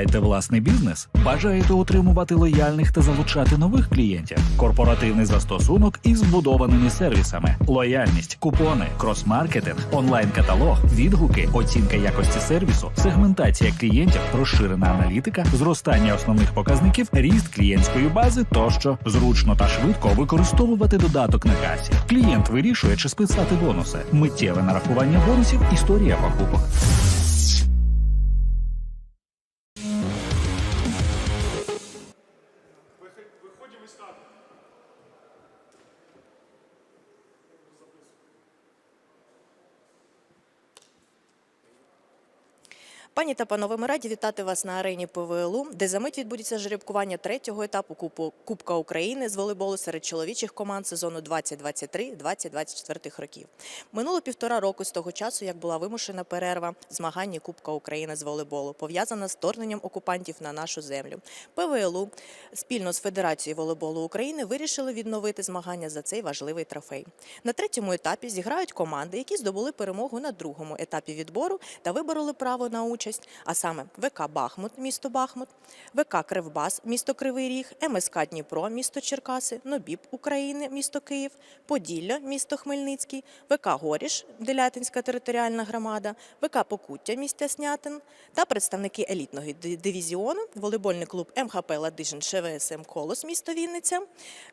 Маєте власний бізнес? Бажаєте утримувати лояльних та залучати нових клієнтів? Корпоративний застосунок із збудованими сервісами: лояльність, купони, крос-маркетинг, онлайн-каталог, відгуки, оцінка якості сервісу, сегментація клієнтів, розширена аналітика, зростання основних показників, ріст клієнтської бази тощо зручно та швидко використовувати додаток на касі. Клієнт вирішує, чи списати бонуси, миттєве нарахування бонусів, історія покупок. Пані та панове, ми раді вітати вас на арені ПВЛУ, де за мить відбудеться жеребкування третього етапу Купу- Кубка України з волейболу серед чоловічих команд сезону 2023-2024 років. Минуло півтора року з того часу, як була вимушена перерва змагання Кубка України з волейболу, пов'язана з вторгненням окупантів на нашу землю. ПВЛУ спільно з Федерацією волейболу України вирішили відновити змагання за цей важливий трофей. На третьому етапі зіграють команди, які здобули перемогу на другому етапі відбору та вибороли право на участь, а саме ВК Бахмут, місто Бахмут, ВК Кривбас, місто Кривий Ріг, МСК Дніпро, місто Черкаси, Нобіб України, місто Київ, Поділля, місто Хмельницький, ВК Горіш, Делятинська територіальна громада, ВК Покуття, місто Снятин та представники елітного дивізіону, волейбольний клуб МХП Ладижин ШВСМ Колос, місто Вінниця,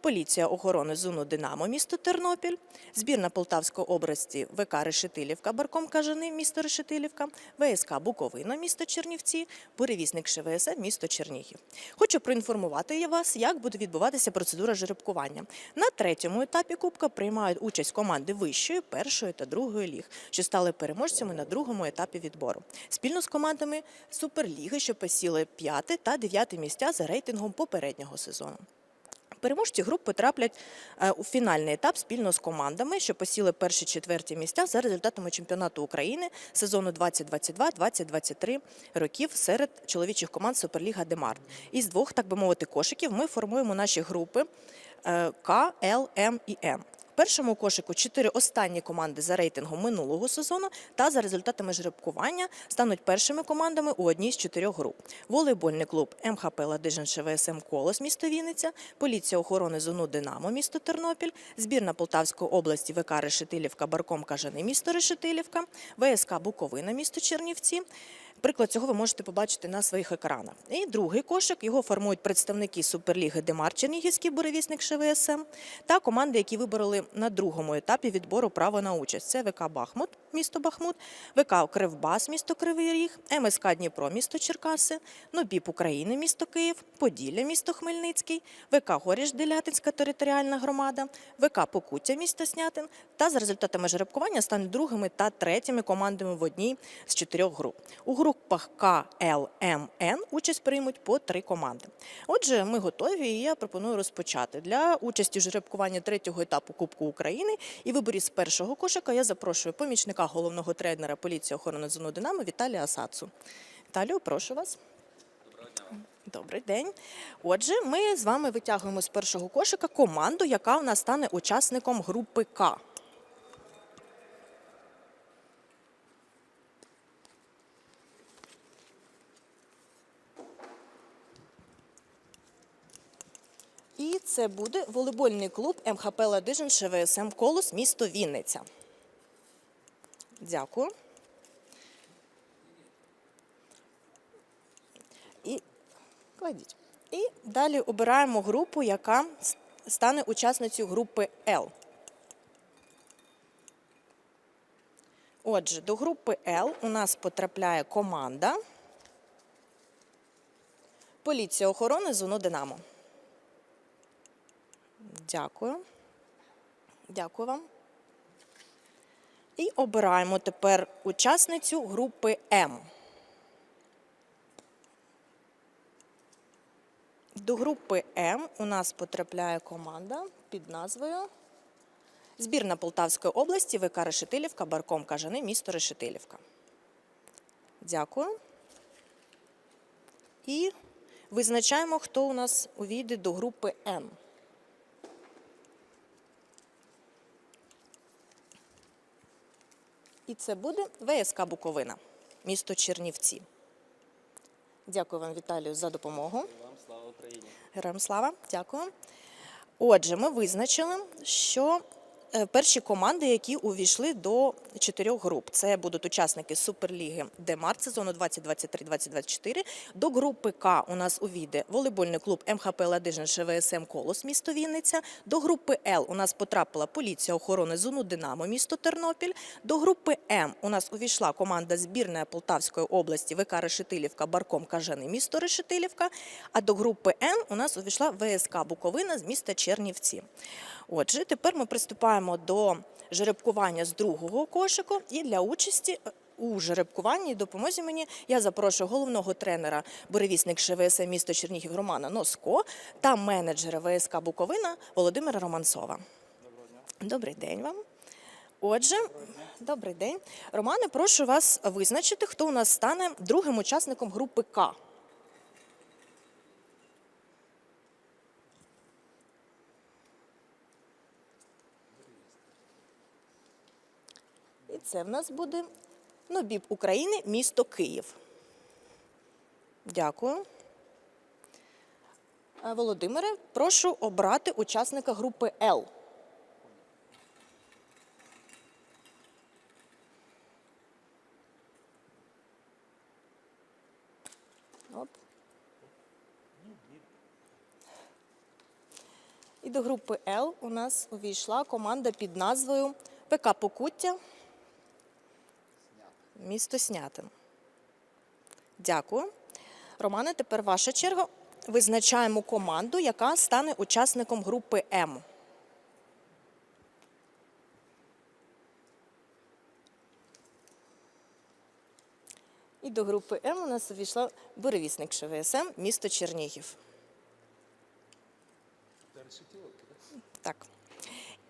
поліція охорони зону Динамо, місто Тернопіль, збірна Полтавської області ВК Решетилівка, Барком Кажани, місто Решетилівка, ВСК Буковина, місто Чернівці, буревісник ШВСМ, місто Чернігів. Хочу проінформувати вас, як буде відбуватися процедура жеребкування. На третьому етапі Кубка приймають участь команди вищої, першої та другої ліг, що стали переможцями на другому етапі відбору. Спільно з командами Суперліги, що посіли п'яте та дев'яте місця за рейтингом попереднього сезону. Переможці груп потраплять е, у фінальний етап спільно з командами, що посіли перші четверті місця за результатами чемпіонату України сезону 2022-2023 років серед чоловічих команд Суперліга Демарт. Із двох, так би мовити, кошиків ми формуємо наші групи е, К, Л, М і М. Першому кошику чотири останні команди за рейтингом минулого сезону та за результатами жеребкування стануть першими командами у одній з чотирьох груп. Волейбольний клуб МХП Ладижин ШВСМ Колос, місто Вінниця, поліція охорони зону Динамо, місто Тернопіль, збірна Полтавської області ВК Решетилівка, Барком Кажани, місто Решетилівка, ВСК Буковина, місто Чернівці. Приклад цього ви можете побачити на своїх екранах. І другий кошик його формують представники Суперліги Демар Чернігівський буревісник ШВСМ та команди, які вибороли на другому етапі відбору право на участь. Це ВК Бахмут, місто Бахмут, ВК Кривбас, місто Кривий Ріг, МСК Дніпро, місто Черкаси, Нобіп України, місто Київ, Поділля, місто Хмельницький, ВК Горіш Делятинська територіальна громада, ВК Покуття, місто Снятин та за результатами жеребкування стануть другими та третіми командами в одній з чотирьох груп. У групах К, Л, М, участь приймуть по три команди. Отже, ми готові, і я пропоную розпочати. Для участі в жеребкуванні третього етапу Кубку України і виборі з першого кошика я запрошую помічника головного тренера поліції охорони зону Динамо Віталія Асацу. Віталію, прошу вас. Добрий день. Отже, ми з вами витягуємо з першого кошика команду, яка в нас стане учасником групи К. І це буде волейбольний клуб МХП Ладижин ШВСМ Колос, місто Вінниця. Дякую. І кладіть. І далі обираємо групу, яка стане учасницею групи Л. Отже, до групи Л у нас потрапляє команда Поліція охорони зону Динамо. Дякую. Дякую вам. І обираємо тепер учасницю групи М. До групи М у нас потрапляє команда під назвою Збірна Полтавської області ВК Решетилівка, Барком Кажани, місто Решетилівка. Дякую. І визначаємо, хто у нас увійде до групи Н. І це буде ВСК Буковина, місто Чернівці. Дякую вам, Віталію, за допомогу. Вам слава Україні! Героям слава, дякую. Отже, ми визначили, що перші команди, які увійшли до чотирьох груп, це будуть учасники Суперліги Демарт сезону 2023-2024. До групи К у нас увійде волейбольний клуб МХП Ладижин ШВСМ Колос місто Вінниця. До групи Л у нас потрапила поліція охорони зону Динамо місто Тернопіль. До групи М у нас увійшла команда збірної Полтавської області ВК Решетилівка Барком Кажани місто Решетилівка. А до групи Н у нас увійшла ВСК Буковина з міста Чернівці. Отже, тепер ми приступаємо до жеребкування з другого кошику. І для участі е, у жеребкуванні допомозі мені я запрошую головного тренера буревісник ШВСМ місто Чернігів Романа Носко та менеджера ВСК Буковина Володимира Романцова. Добрий день вам. Отже, добрий день. Романе, прошу вас визначити, хто у нас стане другим учасником групи К. це в нас буде Нобіб України, місто Київ. Дякую. Е, Володимире, прошу обрати учасника групи Л. І до групи Л у нас увійшла команда під назвою ПК Покуття. Місто Снятин. Дякую. Романе, тепер ваша черга. Визначаємо команду, яка стане учасником групи М. І до групи М у нас увійшла буревісник ШВСМ, місто Чернігів. Так.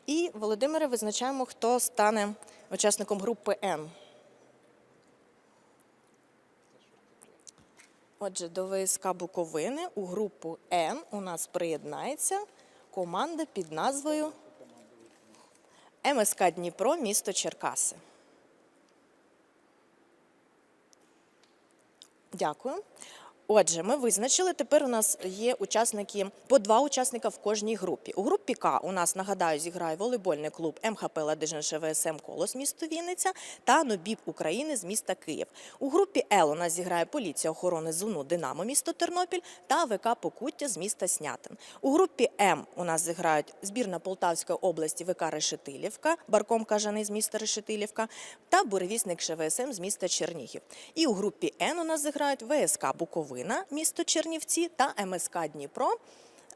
І, Володимире, визначаємо, хто стане учасником групи Н. Отже, до ВСК Буковини у групу Н у нас приєднається команда під назвою МСК Дніпро, місто Черкаси. Дякую. Отже, ми визначили. Тепер у нас є учасники по два учасника в кожній групі. У групі К у нас нагадаю зіграє волейбольний клуб МХП Ладижин ШВСМ Колос місто Вінниця та Нобіб України з міста Київ. У групі Л у нас зіграє поліція охорони зону Динамо місто Тернопіль та ВК Покуття з міста Снятин. У групі М у нас зіграють збірна Полтавської області ВК Решетилівка, Барком Кажани з міста Решетилівка та буревісник ШВСМ з міста Чернігів. І у групі Н у нас зіграють ВСК Буковина, місто Чернівці та МСК Дніпро.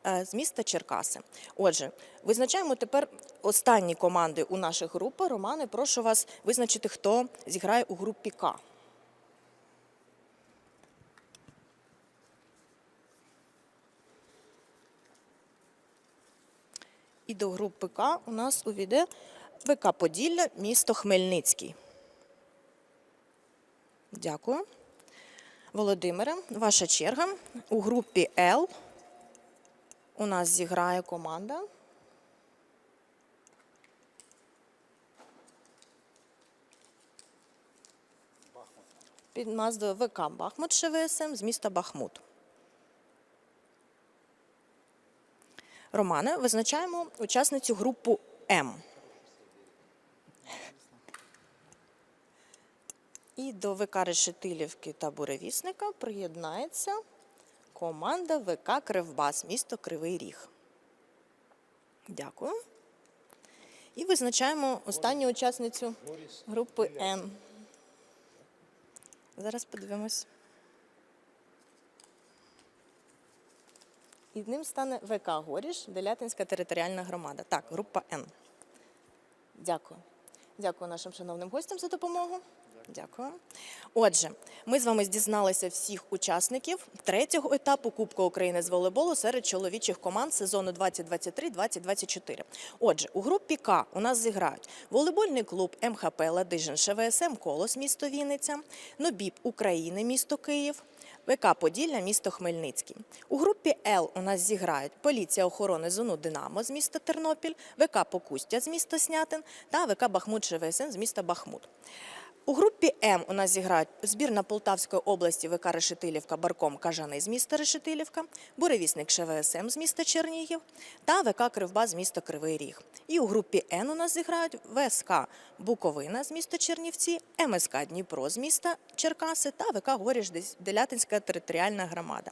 е, З міста Черкаси. Отже, визначаємо тепер останні команди у наших групах. Романе, прошу вас визначити, хто зіграє у групі К. І до групи К у нас увійде ВК Поділля, місто Хмельницький. Дякую. Володимире, ваша черга. У групі Л у нас зіграє команда. Під назвою ВК Бахмут ШВСМ з міста Бахмут. Романе, визначаємо учасницю групу М. І до ВК Решетилівки та Буревісника приєднається команда ВК Кривбас, місто Кривий Ріг. Дякую. І визначаємо останню учасницю групи Н. Зараз подивимось. І ним стане ВК Горіш, Делятинська територіальна громада. Так, група Н. Дякую. Дякую нашим шановним гостям за допомогу. Дякую. Отже, ми з вами дізналися всіх учасників третього етапу Кубка України з волейболу серед чоловічих команд сезону 2023-2024. Отже, у групі К у нас зіграють волейбольний клуб МХП Ладижин ШВСМ Колос місто Вінниця, Нобіб України місто Київ, ВК Поділля, місто Хмельницький. У групі Л у нас зіграють поліція охорони зону Динамо з міста Тернопіль, ВК Покустя з міста Снятин та ВК Бахмут ШВСН з міста Бахмут. У групі М у нас зіграють збірна Полтавської області ВК Решетилівка Барком Кажани з міста Решетилівка, буревісник ШВСМ з міста Чернігів та ВК Кривба з міста Кривий Ріг. І у групі Н у нас зіграють ВСК Буковина з міста Чернівці, МСК Дніпро з міста Черкаси та ВК Горіш Делятинська територіальна громада.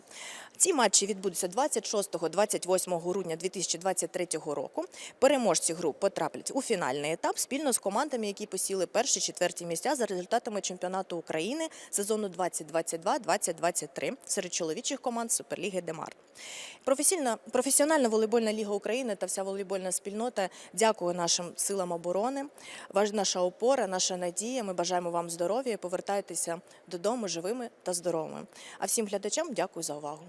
Ці матчі відбудуться 26-28 грудня 2023 року. Переможці груп потраплять у фінальний етап спільно з командами, які посіли перші четверті місця за результатами чемпіонату України сезону 2022-2023 серед чоловічих команд Суперліги Демар. Професійна професіональна волейбольна ліга України та вся волейбольна спільнота дякує нашим силам оборони. Наша опора, наша надія. Ми бажаємо вам здоров'я повертайтеся додому живими та здоровими. А всім глядачам дякую за увагу.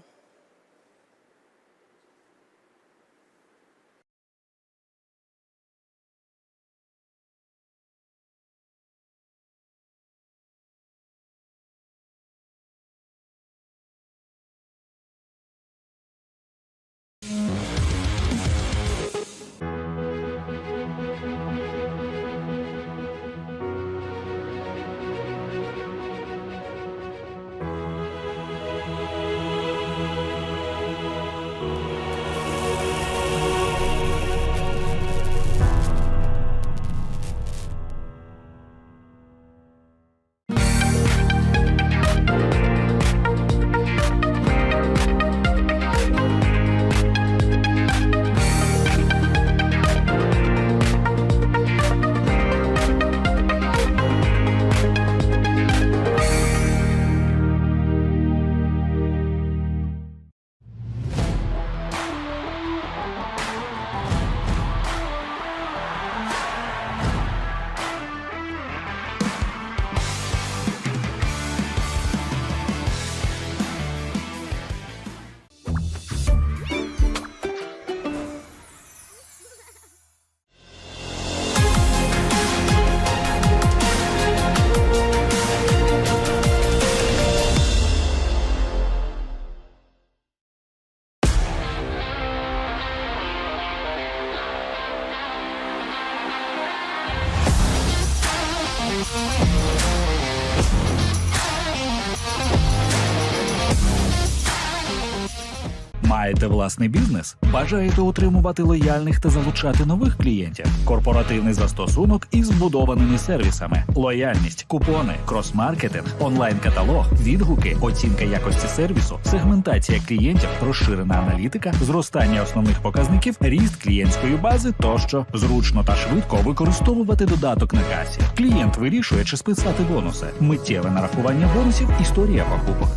Маєте власний бізнес? Бажаєте утримувати лояльних та залучати нових клієнтів? Корпоративний застосунок із збудованими сервісами: лояльність, купони, крос-маркетинг, онлайн-каталог, відгуки, оцінка якості сервісу, сегментація клієнтів, розширена аналітика, зростання основних показників, ріст клієнтської бази тощо зручно та швидко використовувати додаток на касі. Клієнт вирішує, чи списати бонуси, миттєве нарахування бонусів, історія покупок.